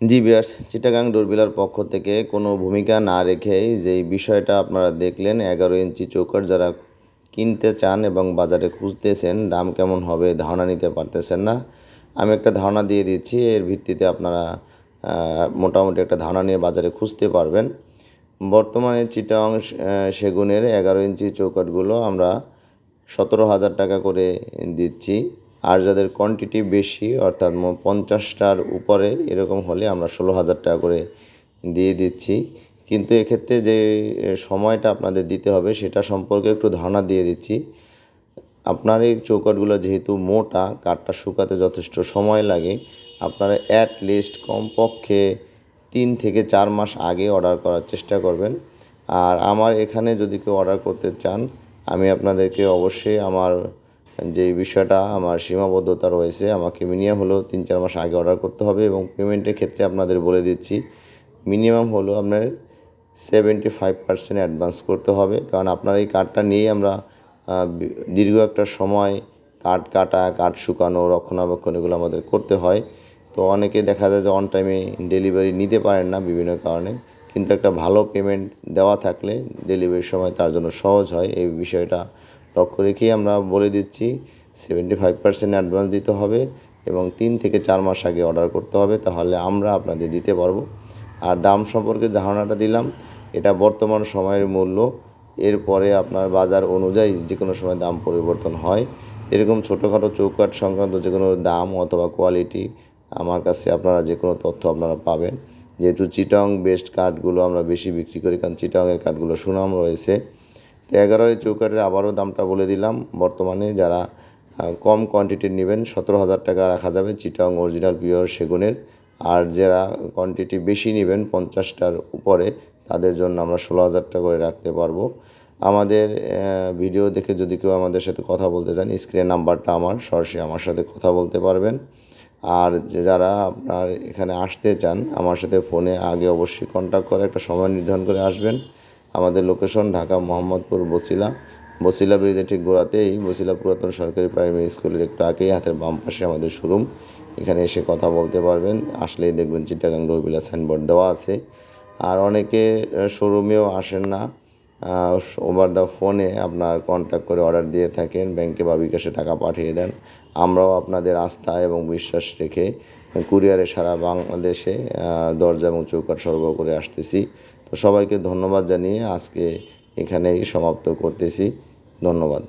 জি বিয়ার্স চিটাগাং ডোরবিলার পক্ষ থেকে কোনো ভূমিকা না রেখেই যেই বিষয়টা আপনারা দেখলেন, এগারো ইঞ্চি চৌকাট যারা কিনতে চান এবং বাজারে খুঁজতেছেন, দাম কেমন হবে ধারণা নিতে পারতেছেন না। আমি একটা ধারণা দিয়ে দিচ্ছি, এর ভিত্তিতে আপনারা মোটামুটি একটা ধারণা নিয়ে বাজারে খুঁজতে পারবেন। বর্তমানে চিটাং সেগুনের এগারো ইঞ্চি চৌকাটগুলো আমরা সতেরো হাজার টাকা করে দিচ্ছি। আর যাদের কোয়ান্টিটি বেশি, অর্থাৎ পঞ্চাশটার উপরে, এরকম হলে আমরা ষোলো হাজার টাকা করে দিয়ে দিচ্ছি। কিন্তু এক্ষেত্রে যে সময়টা আপনাদের দিতে হবে, সেটা সম্পর্কে একটু ধারণা দিয়ে দিচ্ছি। আপনার এই চৌকাটগুলো যেহেতু মোটা, কাঠটা শুকাতে যথেষ্ট সময় লাগে, আপনারা অ্যাট লিস্ট কমপক্ষে তিন থেকে চার মাস আগে অর্ডার করার চেষ্টা করবেন। আর আমার এখানে যদি কেউ অর্ডার করতে চান, আমি আপনাদেরকে অবশ্যই আমার যে বিষয়টা আমার সীমাবদ্ধতা রয়েছে, আমাকে মিনিমাম হলো তিন চার মাস আগে অর্ডার করতে হবে এবং পেমেন্টের ক্ষেত্রে আপনাদের বলে দিচ্ছি মিনিমাম হলো আপনার সেভেন্টি ফাইভ পার্সেন্ট অ্যাডভান্স করতে হবে। কারণ আপনার এই কার্ডটা নিয়েই আমরা দীর্ঘ একটা সময় কাঠ কাটা কাঠ শুকানো, রক্ষণাবেক্ষণ এগুলো আমাদের করতে হয়। তো অনেকে দেখা যায় যে অন টাইমে ডেলিভারি নিতে পারেন না বিভিন্ন কারণে। কিন্তু একটা ভালো পেমেন্ট দেওয়া থাকলে ডেলিভারির সময় তার জন্য সহজ হয়। এই বিষয়টা লক্ষ্য রেখেই আমরা বলে দিচ্ছি সেভেন্টি ফাইভ পার্সেন্ট অ্যাডভান্স দিতে হবে এবং তিন থেকে চার মাস আগে অর্ডার করতে হবে, তাহলে আমরা আপনাদের দিতে পারব। আর দাম সম্পর্কে ধারণাটা দিলাম, এটা বর্তমান সময়ের মূল্য। এরপরে আপনার বাজার অনুযায়ী যে কোনো সময় দাম পরিবর্তন হয়। এরকম ছোটোখাটো চৌকাট সংক্রান্ত যে কোনো দাম অথবা কোয়ালিটি আমার কাছে আপনারা যে কোনো তথ্য আপনারা পাবেন। যেহেতু চিটং বেস্ট কাঠগুলো আমরা বেশি বিক্রি করি, কারণ চিটংয়ের কাঠগুলো সুনাম রয়েছে। তো এগারোই চৌকাটের আবারও দামটা বলে দিলাম। বর্তমানে যারা কম কোয়ান্টিটির নেবেন, সতেরো হাজার টাকা রাখা যাবে চিটং অরিজিনাল পিওর সেগুনের। আর যারা কোয়ান্টিটি বেশি নেবেন, পঞ্চাশটার উপরে, তাদের জন্য আমরা ষোলো হাজার টাকা করে রাখতে পারব। আমাদের ভিডিও দেখে যদি কেউ আমাদের সাথে কথা বলতে চান স্ক্রিনের নাম্বারটা আমার, সরাসরি আমার সাথে কথা বলতে পারবেন। আর যারা আপনার এখানে আসতে চান, আমার সাথে ফোনে আগে অবশ্যই কন্ট্যাক্ট করে, একটা সময় নির্ধারণ করে আসবেন। আমাদের লোকেশন ঢাকা মোহাম্মদপুর বসিলা। বসিলা ব্রিজের ঠিক গোড়াতেই বসিলা পুরাতন সরকারি প্রাইমারি স্কুলের একটু আগেই হাতের বাম পাশে আমাদের শোরুম এখানে এসে কথা বলতে পারবেন, আসলেই দেখবেন চিটাগাং রবিলা সাইনবোর্ড দেওয়া আছে। আর অনেকে শোরুমেও আসেন না। ওভার দ্য ফোনে আপনার কন্ট্যাক্ট করে অর্ডার দিয়ে থাকেন ব্যাংকে বা বিকাশে টাকা পাঠিয়ে দেন। আমরাও আপনাদের আস্থা এবং বিশ্বাস রেখে কুরিয়ারে সারা বাংলাদেশে দরজা এবং চৌকাট সরবরাহ করে আসতেছি। তো সবাইকে ধন্যবাদ জানিয়ে আজকে এখানেই সমাপ্ত করতেছি। ধন্যবাদ।